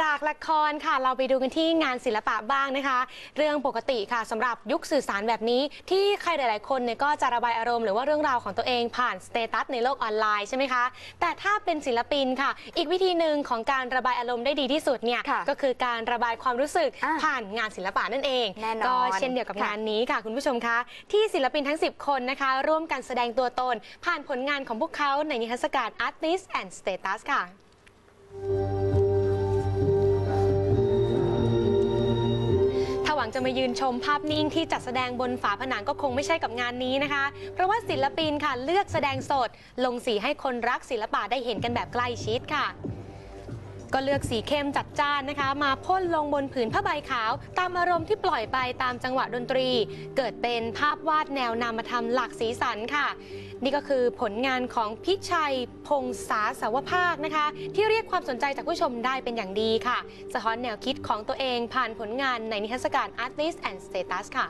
จากละครค่ะเราไปดูกันที่งานศิลปะบ้างนะคะ เรื่องปกติค่ะสำหรับยุคสื่อสารแบบนี้ ที่ใครหลาย ๆ คนเนี่ยก็จะระบายอารมณ์หรือว่าเรื่องราวของตัวเองผ่านสเตตัสในโลกออนไลน์ใช่ไหมคะ แต่ถ้าเป็นศิลปินค่ะ อีกวิธีหนึ่งของการระบายอารมณ์ได้ดีที่สุดเนี่ยค่ะก็คือการระบายความรู้สึกอะผ่านงานศิลปะนั่นเองแน่นอนก็เช่นเดียวกับค่ะงานนี้ค่ะคุณผู้ชมคะ ที่ศิลปินทั้ง 10 คนนะคะ ร่วมกันแสดงตัวตน ผ่านผลงานของพวกเขาในนิทรรศการ Artist and Status ค่ะ จะมายืนชมภาพนิ่งที่จัดแสดงบนฝาผนังก็คงไม่ใช่กับงานนี้นะคะ เพราะว่าศิลปินค่ะเลือกแสดงสด ลงสีให้คนรักศิลปะได้เห็นกันแบบใกล้ชิดค่ะ ก็เลือกสีเข้มจัดจ้านนะคะ มาพ่นลงบนผืนผ้าใบขาว ตามอารมณ์ที่ปล่อยไปตามจังหวะดนตรี เกิดเป็นภาพวาดแนวนามธรรมหลากสีสันค่ะ นี่ก็คือผลงานของพิชัยพงษาสาวภาคนะคะ ที่เรียกความสนใจจากผู้ชมได้เป็นอย่างดีค่ะ สะท้อนแนวคิดของตัวเองผ่านผลงานในนิทรรศการ Artist and Status ค่ะ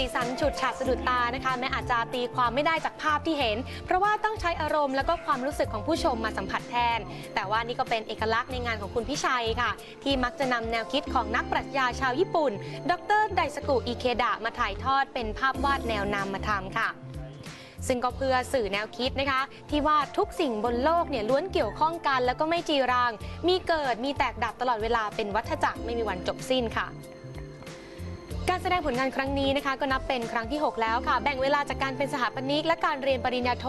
สีสันฉุดฉาดสะดุดตานะคะแม้อาจจะตีความไม่ได้จากภาพที่เห็น เพราะว่าต้องใช้อารมณ์แล้วก็ความรู้สึกของผู้ชมมาสัมผัสแทน แต่ว่านี่ก็เป็นเอกลักษณ์ในงานของคุณพิชัยค่ะ ที่มักจะนำแนวคิดของนักปรัชญาชาวญี่ปุ่น ดรไดสกุอิเคดะมาถ่ายทอดเป็นภาพวาดแนวนามธรรมค่ะซึ่งก็เพื่อสื่อแนวคิดนะคะ ที่ว่าทุกสิ่งบนโลกเนี่ยล้วนเกี่ยวข้องกัน แล้วก็ไม่จีรังมีเกิดมีแตกดับตลอดเวลาเป็นวัฏจักรไม่มีวันจบสิ้นค่ะ การแสดงผลงานครั้งนี้นะคะก็นับเป็นครั้งที่ 6 แล้วค่ะ แบ่งเวลาจากการเป็นสถาปนิกและการเรียนปริญญาโท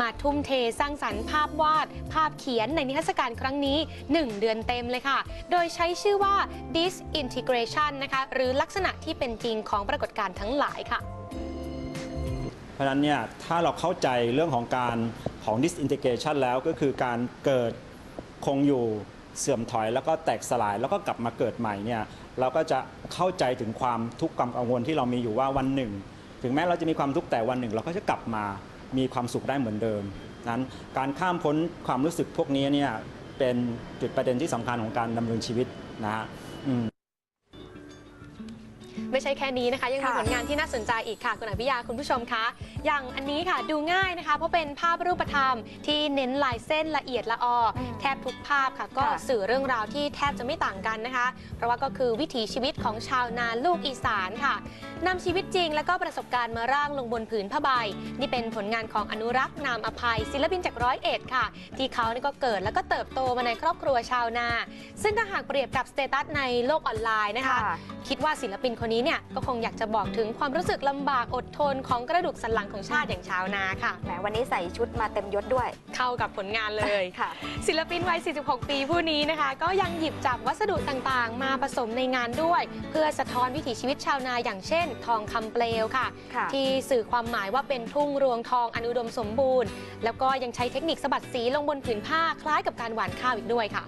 มาทุ่มเทสร้างสรรค์ภาพวาด ภาพเขียนในนิทรรศการครั้งนี้ 1 เดือนเต็มเลยค่ะ โดยใช้ชื่อว่า disintegration นะคะหรือลักษณะที่เป็นจริงของปรากฏการณ์ทั้งหลายค่ะ เพราะฉะนั้นเนี่ยถ้าเราเข้าใจเรื่องของการของ disintegration แล้วก็คือการเกิดคงอยู่ เสื่อมถอยแล้วก็แตกสลายแล้วก็กลับมาเกิดใหม่เนี่ยเราก็จะเข้าใจถึงความทุกข์ความกังวลที่เรามีอยู่ว่าวันหนึ่ง ถึงแม้เราจะมีความทุกข์แต่วันหนึ่ง เราก็จะกลับมามีความสุขได้เหมือนเดิมนั้นการข้ามพ้นความรู้สึกพวกนี้เนี่ยเป็นจุดประเด็นที่สำคัญของการดำเนินชีวิตนะฮะ ไม่ใช่แค่นี้นะคะ ยังมีค่ะผลงานที่น่าสนใจอีกค่ะคุณอภิยาคุณผู้ชมคะ อย่างอันนี้ค่ะดูง่ายนะคะ เพราะเป็นภาพรูปธรรมที่เน้นลายเส้นละเอียดละอออมแทบทุกภาพค่ะ ก็ค่ะสื่อเรื่องราวที่แทบจะไม่ต่างกันนะคะ เพราะว่าก็คือวิถีชีวิตของชาวนาลูกอีสานค่ะนำชีวิตจริงและก็ประสบการณ์มาร่างลงบนผืนผ้าใบ นี่เป็นผลงานของอนุรักษ์นามอภัย ศิลปินจากร้อยเอ็ดค่ะ ที่เขานี่ก็เกิดแล้วก็เติบโตมาในครอบครัวชาวนา ซึ่งถ้าหากเปรียบกับสเตตัสในโลกออนไลน์นะคะค่ะคิดว่าศิลปินคนนี้เนี่ยก็คงอยากจะบอกถึงความรู้สึกลำบากอดทนของกระดูกสันหลังของชาติอย่างชาวนาค่ะ แหมวันนี้ใส่ชุดมาเต็มยศด้วย เข้ากับผลงานเลยค่ะ ศิลปินวัย 46 ปีผู้นี้นะคะ ก็ยังหยิบจับวัสดุต่างๆ มาผสมในงานด้วย เพื่อสะท้อนวิถีชีวิตชาวนาอย่างเช่น ทองคำเปลวค่ะค่ะ ที่สื่อความหมายว่าเป็นทุ่งรวงทองอนุดมสมบูรณ์ แล้วก็ยังใช้เทคนิคสะบัดสีลงบนผืนผ้าคล้ายกับการหว่านข้าวอีกด้วยค่ะ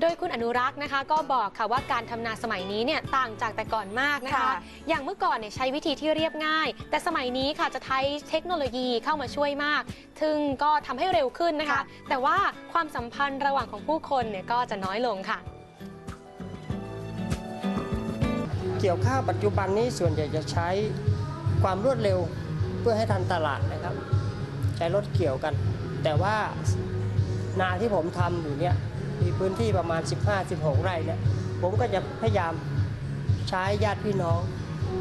โดยคุณอนุรักษ์นะคะ ก็บอกค่ะว่าการทำนาสมัยนี้เนี่ยต่างจากแต่ก่อนมากนะคะ ค่ะ อย่างเมื่อก่อนเนี่ยใช้วิธีที่เรียบง่าย แต่สมัยนี้ค่ะจะใช้เทคโนโลยีเข้ามาช่วยมาก ซึ่งก็ทำให้เร็วขึ้นนะคะ ค่ะ แต่ว่าความสัมพันธ์ระหว่างของผู้คนเนี่ยก็จะน้อยลงค่ะ เกี่ยวข้าวปัจจุบันนี้ส่วนใหญ่จะใช้ความรวดเร็วเพื่อให้ทันตลาดนะครับ ใช้รถเกี่ยวกัน แต่ว่านาที่ผมทำอยู่เนี่ย มีพื้นที่ประมาณ 15-16 ไร่เนี่ยผมก็จะพยายามใช้ญาติพี่น้อง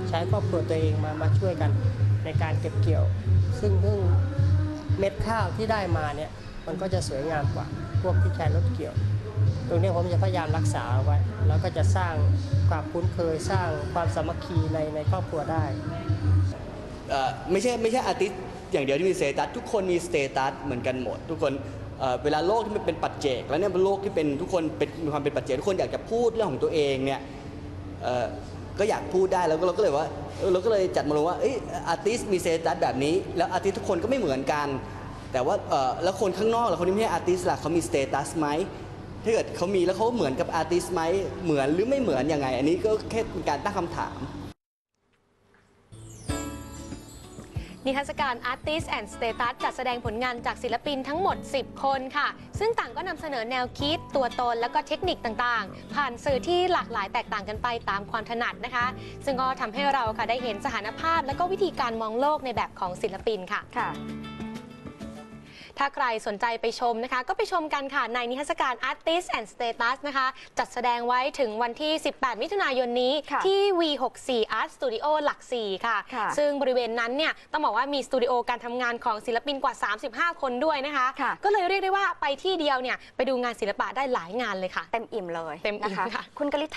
ใช้ครอบครัวตัวเองมามาช่วยกันในการเก็บเกี่ยว ซึ่งเพิ่งเม็ดข้าวที่ได้มาเนี่ยมันก็จะสวยงามกว่าพวกที่ใช้รถเกี่ยว ตรงนี้ผมจะพยายามรักษาเอาไว้ แล้วก็จะสร้างความคุ้นเคยสร้างความสามัคคีในในครอบครัวได้ไม่ใช่ไม่ใช่อาร์ติสอย่างเดียวที่มีสเตตัสทุกคนมีสเตตัสเหมือนกันหมด ทุกคน เวลาโลกที่มันเป็นปัจเจก แล้วเนี่ยเป็นโลกที่เป็นทุกคนเป็นมีความเป็นปัจเจกทุกคนอยากจะพูดเรื่องของตัวเองเนี่ยก็อยากพูดได้แล้วเราก็เลยว่าเราก็เลยจัดมาลงว่าเอ้ยอาร์ติสมีสเตตัสแบบนี้ แล้วอาร์ติสทุกคนก็ไม่เหมือนกัน แต่ว่าแล้วคนข้างนอกแล้วคนที่ไม่ใช่อาร์ติสล่ะเขามีสเตตัสไหมถ้าเกิดเขามีแล้วเขาเหมือนกับอาร์ติสไหมเหมือนหรือไม่เหมือนยังไง อันนี้ก็แค่เป็นการตั้งคำถาม นิทรรศการ Artist and Status จัดแสดงผลงานจากศิลปินทั้งหมด 10 คนค่ะ ซึ่งต่างก็นำเสนอแนวคิด ตัวตน และก็เทคนิคต่างๆ ผ่านสื่อที่หลากหลายแตกต่างกันไปตามความถนัดนะคะ ซึ่งก็ทำให้เราค่ะได้เห็นสถานภาพ และก็วิธีการมองโลกในแบบของศิลปินค่ะค่ะ ถ้าใครสนใจไปชมนะคะ ก็ไปชมกันค่ะ ในนิทรรศการ Artist and Status นะคะ จัดแสดงไว้ถึงวันที่ 18 มิถุนายนนี้ค่ะที่ V64 Art Studio หลัก4ค่ะค่ะ ซึ่งบริเวณนั้นเนี่ย ต้องบอกว่ามีสตูดิโอการทำงานของศิลปินกว่า 35 คนด้วยนะคะค่ะก็เลยเรียกได้ว่าไปที่เดียวเนี่ย ไปดูงานศิลปะได้หลายงานเลยค่ะ เต็มอิ่มเลยเต็มอิ่มนะคะค่ะคุณกลิษ